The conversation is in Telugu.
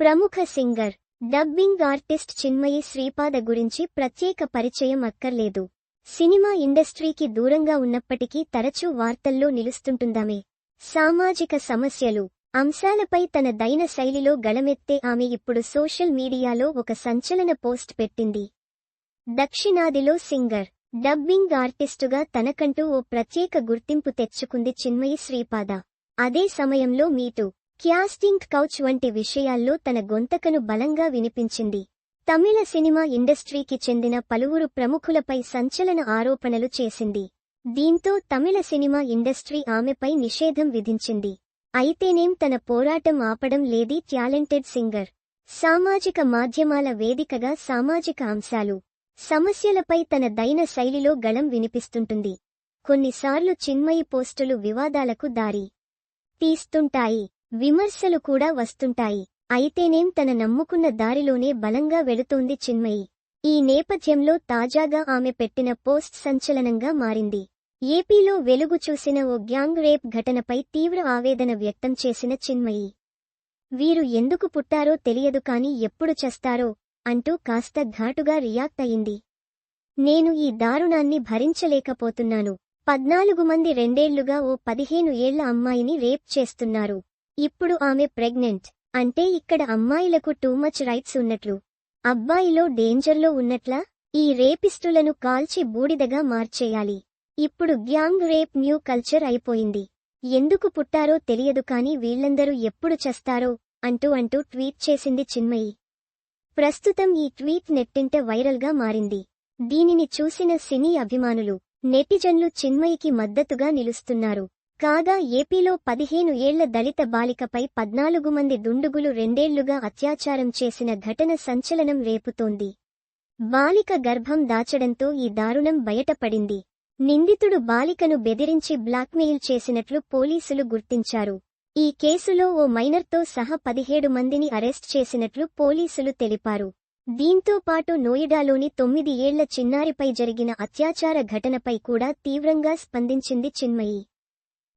ప్రముఖ singer dubbing artist Chinmayi Sripada గురించి ప్రత్యేక పరిచయం అక్కర్లేదు. సినిమా ఇండస్ట్రీకి దూరంగా ఉన్నప్పటికీ తరచూ వార్తల్లో నిలుస్తుంటుందామే. సామాజిక సమస్యలు అంశాలపై తన దైన శైలిలో గళమెత్తే ఆమె ఇప్పుడు సోషల్ మీడియాలో ఒక సంచలన పోస్ట్ పెట్టింది. దక్షిణాదిలో సింగర్ డబ్బింగ్ ఆర్టిస్టుగా తనకంటూ ఓ ప్రత్యేక గుర్తింపు తెచ్చుకుంది చిన్మయి శ్రీపాద. అదే సమయంలో మీటు క్యాస్టింగ్ కౌచ్ వంటి విషయాల్లో తన గొంతకను బలంగా వినిపించింది. తమిళ సినిమా ఇండస్ట్రీకి చెందిన పలువురు ప్రముఖులపై సంచలన ఆరోపణలు చేసింది. దీంతో తమిళ సినిమా ఇండస్ట్రీ ఆమెపై నిషేధం విధించింది. అయితేనేం తన పోరాటం ఆపడం లేది టాలెంటెడ్ సింగర్. సామాజిక మాధ్యమాల వేదికగా సామాజిక అంశాలు సమస్యలపై తన దైన శైలిలో గళం వినిపిస్తుంటుంది. కొన్నిసార్లు చిన్మయి పోస్టులు వివాదాలకు దారి తీస్తుంటాయి. విమర్శలు కూడా వస్తుంటాయి. అయితేనేం తన నమ్ముకున్న దారిలోనే బలంగా వెళుతోంది చిన్మయి. ఈ నేపథ్యంలో తాజాగా ఆమె పెట్టిన పోస్ట్ సంచలనంగా మారింది. ఏపీలో వెలుగు చూసిన ఓ గ్యాంగ్ రేప్ ఘటనపై తీవ్ర ఆవేదన వ్యక్తం చేసిన చిన్మయి. వీరు ఎందుకు పుట్టారో తెలియదు కాని ఎప్పుడు చేస్తారో అంటూ కాస్త ఘాటుగా రియాక్ట్ అయింది. నేను ఈ దారుణాన్ని భరించలేకపోతున్నాను. పద్నాలుగు మంది రెండేళ్ళుగా ఓ పదిహేను ఏళ్ళ అమ్మాయిని రేప్ చేస్తున్నారు. ఇప్పుడు ఆమె ప్రెగ్నెంట్. అంటే ఇక్కడ అమ్మాయిలకు టూ మచ్ రైట్స్ ఉన్నట్లు. అబ్బాయిలో డేంజర్లో ఉన్నట్లా ఈ రేపిస్టులను కాల్చి బూడిదగా మార్చేయాలి. ఇప్పుడు గ్యాంగ్ రేప్ న్యూ కల్చర్ అయిపోయింది. ఎందుకు పుట్టారో తెలియదు కాని వీళ్ళందరూ ఎప్పుడు చస్తారో అంటూ అంటూ ట్వీట్ చేసింది చిన్మయి. ప్రస్తుతం ఈ ట్వీట్ నెట్టింట వైరల్గా మారింది. దీనిని చూసిన సినీ అభిమానులు నెటిజన్లు చిన్మయికి మద్దతుగా నిలుస్తున్నారు. కాగా ఏపీలో పదిహేను ఏళ్ళ దళిత బాలికపై పద్నాలుగు మంది దుండుగులు రెండేళ్ళుగా అత్యాచారం చేసిన ఘటన సంచలనం రేపుతోంది. బాలిక గర్భం దాచడంతో ఈ దారుణం బయటపడింది. నిందితుడు బాలికను బెదిరించి బ్లాక్మెయిల్ చేసినట్లు పోలీసులు గుర్తించారు. ఈ కేసులో ఓ మైనర్తో సహా పదిహేడు మందిని అరెస్ట్ చేసినట్లు పోలీసులు తెలిపారు. దీంతో పాటు నోయిడాలోని తొమ్మిది ఏళ్ళ చిన్నారిపై జరిగిన అత్యాచార ఘటనపై కూడా తీవ్రంగా స్పందించింది చిన్మయి.